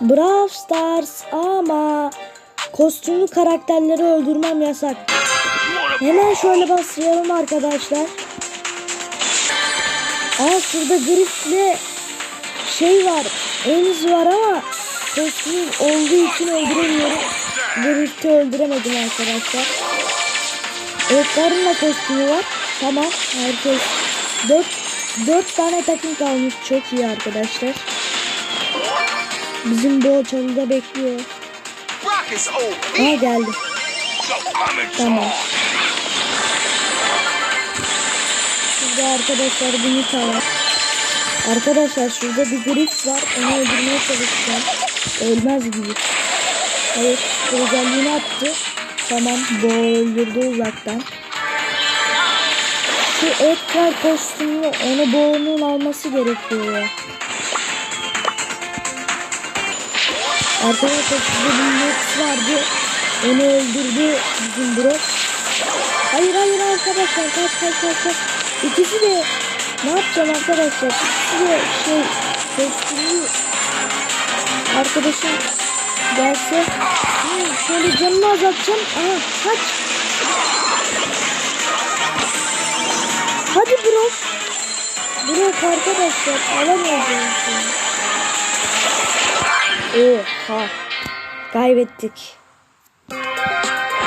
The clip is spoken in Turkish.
Brawl Stars ama kostümlü karakterleri öldürmem yasak. Hemen şöyle başlayalım arkadaşlar. Aa şurada Griff'le şey var. Eniz var ama kostümü olduğu için öldüremiyorum. Griff'i öldüremedim arkadaşlar. Edgar'ın da kostümü var. Tamam. Herkes 4 4 tane takım kalmış. Çok iyi arkadaşlar. Bizim bu çalıda bekliyor. Ha geldi. Tamam. Şurada arkadaşlar bunu tamam. Arkadaşlar şurada bir griff var. Onu öldürmeye çalışacağım. Ölmez gibi. Hayır. Özelliğini attı. Tamam. Bu öldürdü uzaktan. Şu Edgar kostümü onu boğunun alması gerekiyor ya. Arkadaşlar şurada bir Max vardı. Onu öldürdü bizim bro. Hayır hayır arkadaşlar kaç kaç kaç kaç. İkisi de ne yapacağım arkadaşlar? İkisi de şey kostümlü arkadaşım gelse hı, şöyle canını azaltacağım. Aha kaç. Hadi bro. Bro arkadaşlar alamayacağım seni. Oha. Kaybettik.